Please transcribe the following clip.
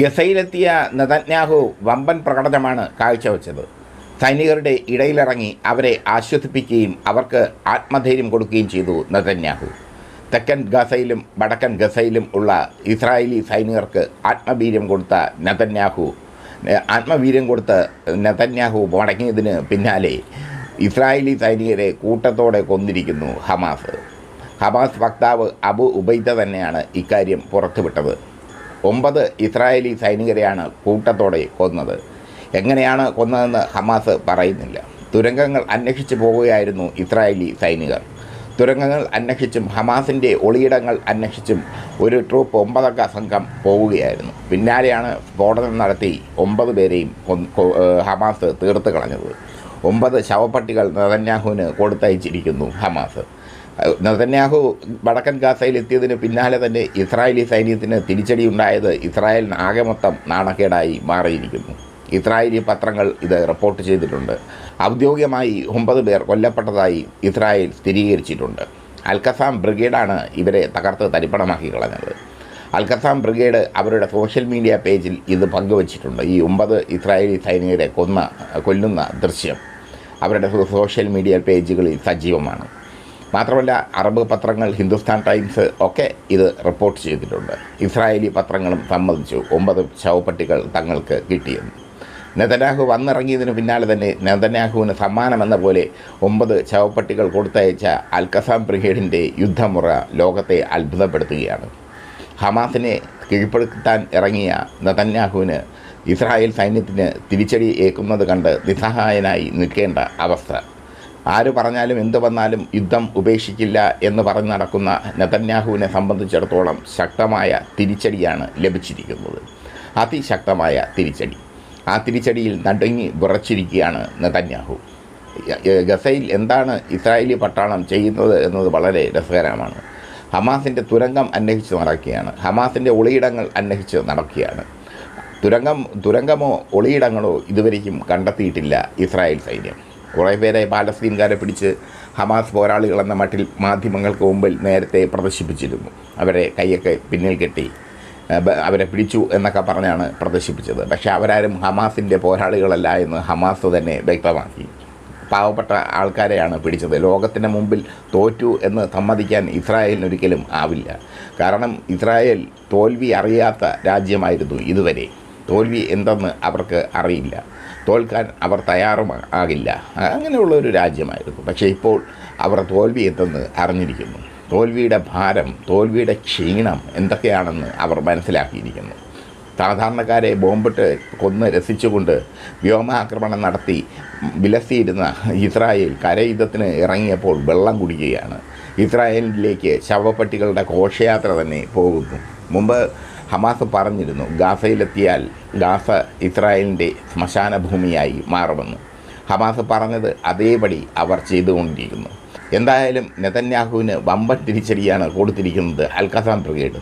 ഗസയിലെത്തിയ Netanyahu വമ്പൻ പ്രകടനമാണ് കാഴ്ചവെച്ചത്. സൈനികരുടെ ഇടയിലിറങ്ങി അവരെ ആശ്വസിപ്പിക്കുകയും അവർക്ക് ആത്മധൈര്യം കൊടുക്കുകയും ചെയ്തു നതന്യാഹു തെക്കൻ ഗസയിലും വടക്കൻ ഗസയിലും ഉള്ള ഇസ്രായേലി സൈനികർക്ക് ആത്മവീര്യം കൊടുത്ത നതന്യാഹു ആത്മവീര്യം കൊടുത്ത് നതന്യാഹു മടങ്ങിയതിന് പിന്നാലെ ഇസ്രായേലി സൈനികരെ കൂട്ടത്തോടെ കൊന്നിരിക്കുന്നു ഹമാസ്. ഹമാസ് വക്താവ് അബു ഉബൈദ തന്നെയാണ് ഇക്കാര്യം പുറത്തുവിട്ടത്. ഒമ്പത് ഇസ്രായേലി സൈനികരെയാണ് കൂട്ടത്തോടെ കൊന്നത്. എങ്ങനെയാണ് കൊന്നതെന്ന് ഹമാസ് പറയുന്നില്ല. തുരങ്കങ്ങൾ അന്വേഷിച്ചു പോവുകയായിരുന്നു ഇസ്രായേലി സൈനികർ. തുരങ്കങ്ങൾ അന്വേഷിച്ചും ഹമാസിന്റെ ഒളിയിടങ്ങൾ അന്വേഷിച്ചും ഒരു ട്രൂപ്പ് ഒമ്പതംഗ സംഘം പോവുകയായിരുന്നു. പിന്നാലെയാണ് സ്ഫോടനം നടത്തി ഒമ്പത് പേരെയും ഹമാസ് തീർത്ത് കളഞ്ഞത്. ഒമ്പത് ശവപ്പട്ടികൾ നെതന്യാഹുവിന് കൊടുത്തയച്ചിരിക്കുന്നു ഹമാസ്. നെതന്യാഹു വടക്കൻ ഗാസയിൽ എത്തിയതിന് പിന്നാലെ തന്നെ ഇസ്രായേലി സൈന്യത്തിന് തിരിച്ചടി ഉണ്ടായത് ഇസ്രായേലിന് ആകെ മൊത്തം നാണക്കേടായി മാറിയിരിക്കുന്നു. ഇസ്രായേലി പത്രങ്ങൾ ഇത് റിപ്പോർട്ട് ചെയ്തിട്ടുണ്ട്. ഔദ്യോഗികമായി ഒമ്പത് പേർ കൊല്ലപ്പെട്ടതായി ഇസ്രായേൽ സ്ഥിരീകരിച്ചിട്ടുണ്ട്. അൽക്കസാം ബ്രിഗേഡാണ് ഇവരെ തകർത്ത് തരിപ്പണമാക്കി കളഞ്ഞത് അൽക്കസാം ബ്രിഗേഡ് അവരുടെ സോഷ്യൽ മീഡിയ പേജിൽ ഇത് പങ്കുവച്ചിട്ടുണ്ട്. ഈ ഒമ്പത് ഇസ്രായേലി സൈനികരെ കൊന്ന കൊല്ലുന്ന ദൃശ്യം അവരുടെ സോഷ്യൽ മീഡിയ പേജുകളിൽ സജീവമാണ്. മാത്രമല്ല അറബ് പത്രങ്ങൾ ഹിന്ദുസ്ഥാൻ ടൈംസ് ഒക്കെ ഇത് റിപ്പോർട്ട് ചെയ്തിട്ടുണ്ട്. ഇസ്രായേലി പത്രങ്ങളും സമ്മതിച്ചു. ഒമ്പത് ശവപ്പെട്ടികൾ തങ്ങൾക്ക് കിട്ടിയെന്ന്. നെതന്യാഹു വന്നിറങ്ങിയതിന് പിന്നാലെ തന്നെ നെതന്യാഹുവിന് സമ്മാനമെന്ന പോലെ ഒമ്പത് ശവപ്പെട്ടികൾ കൊടുത്തയച്ച അൽക്കസാം ബ്രിഗേഡിന്റെ യുദ്ധമുറ ലോകത്തെ അത്ഭുതപ്പെടുത്തുകയാണ്. ഹമാസിനെ കീഴ്പ്പെടുത്താൻ ഇറങ്ങിയ നെതന്യാഹുവിന് ഇസ്രായേൽ സൈന്യത്തിന് തിരിച്ചടി ഏക്കുന്നത് കണ്ട് നിസ്സഹായനായി നിൽക്കേണ്ട അവസ്ഥ ആര് പറഞ്ഞാലും എന്ത് വന്നാലും യുദ്ധം ഉപേക്ഷിക്കില്ല എന്ന് പറഞ്ഞ് നടക്കുന്ന നെതന്യാഹുവിനെ സംബന്ധിച്ചിടത്തോളം ശക്തമായ തിരിച്ചടിയാണ് ലഭിച്ചിരിക്കുന്നത്. അതിശക്തമായ തിരിച്ചടി. ആ തിരിച്ചടിയിൽ നടുങ്ങി വിറച്ചിരിക്കുകയാണ് നെതന്യാഹു. ഗസയിൽ എന്താണ് ഇസ്രായേലി പട്ടാളം ചെയ്യുന്നത് എന്നത് വളരെ രസകരമാണ്. ഹമാസിന്റെ തുരങ്കം അന്വേഷിച്ച് നടക്കുകയാണ്. ഹമാസിന്റെ ഒളിയിടങ്ങൾ അന്വേഷിച്ച് നടക്കുകയാണ്. തുരങ്കം തുരങ്കമോ ഒളിയിടങ്ങളോ ഇതുവരെയും കണ്ടെത്തിയിട്ടില്ല ഇസ്രായേൽ സൈന്യം. കുറേ പേരെ പാലസ്തീൻകാരെ പിടിച്ച് ഹമാസ് പോരാളികളെന്ന മട്ടിൽ മാധ്യമങ്ങൾക്ക് മുമ്പിൽ നേരത്തെ പ്രദർശിപ്പിച്ചിരുന്നു. അവരെ കൈയൊക്കെ പിന്നിൽ കെട്ടി അവരെ പിടിച്ചു എന്നൊക്കെ പറഞ്ഞാണ് പ്രദർശിപ്പിച്ചത്. പക്ഷേ അവരാരും ഹമാസിന്റെ പോരാളികളല്ല എന്ന് ഹമാസ് തന്നെ വ്യക്തമാക്കി. പാവപ്പെട്ട ആൾക്കാരെയാണ് പിടിച്ചത്. ലോകത്തിന് മുമ്പിൽ തോറ്റു എന്ന് സമ്മതിക്കാൻ ഇസ്രായേലിന് ഒരിക്കലും ആവില്ല. കാരണം ഇസ്രായേൽ തോൽവി അറിയാത്ത രാജ്യമായിരുന്നു ഇതുവരെ. തോൽവി എന്തെന്ന് അവർക്ക് അറിയില്ല. തോൽക്കാൻ അവർ തയ്യാറും ആകില്ല. അങ്ങനെയുള്ള ഒരു രാജ്യമായിരുന്നു. പക്ഷേ ഇപ്പോൾ അവർ തോൽവി എന്തെന്ന് അറിഞ്ഞിരിക്കുന്നു. തോൽവിയുടെ ഭാരം തോൽവിയുടെ ക്ഷീണം എന്തൊക്കെയാണെന്ന് അവർ മനസ്സിലാക്കിയിരിക്കുന്നു. സാധാരണക്കാരെ ബോംബിട്ട് കൊന്ന് രസിച്ചുകൊണ്ട് വ്യോമാക്രമണം നടത്തി വിലസിയിരുന്ന ഇസ്രായേൽ കരയുദ്ധത്തിന് ഇറങ്ങിയപ്പോൾ വെള്ളം കുടിക്കുകയാണ്. ഇസ്രായേലിലേക്ക് ശവപ്പെട്ടികളുടെ ഘോഷയാത്ര തന്നെ പോകുന്നു. മുമ്പ് ഹമാസ് പറഞ്ഞിരുന്നു ഗാസയിലെത്തിയാൽ ഗാസ ഇസ്രായേലിന്റെ ശ്മശാന ഭൂമിയായി മാറുമെന്ന്. ഹമാസ് പറഞ്ഞത് അതേപടി അവർ ചെയ്തുകൊണ്ടിരിക്കുന്നു. എന്തായാലും നെതന്യാഹുവിന് വമ്പൻ തിരിച്ചടിയാണ് കൊടുത്തിരിക്കുന്നത് അൽഖസാം ബ്രിഗേഡ്.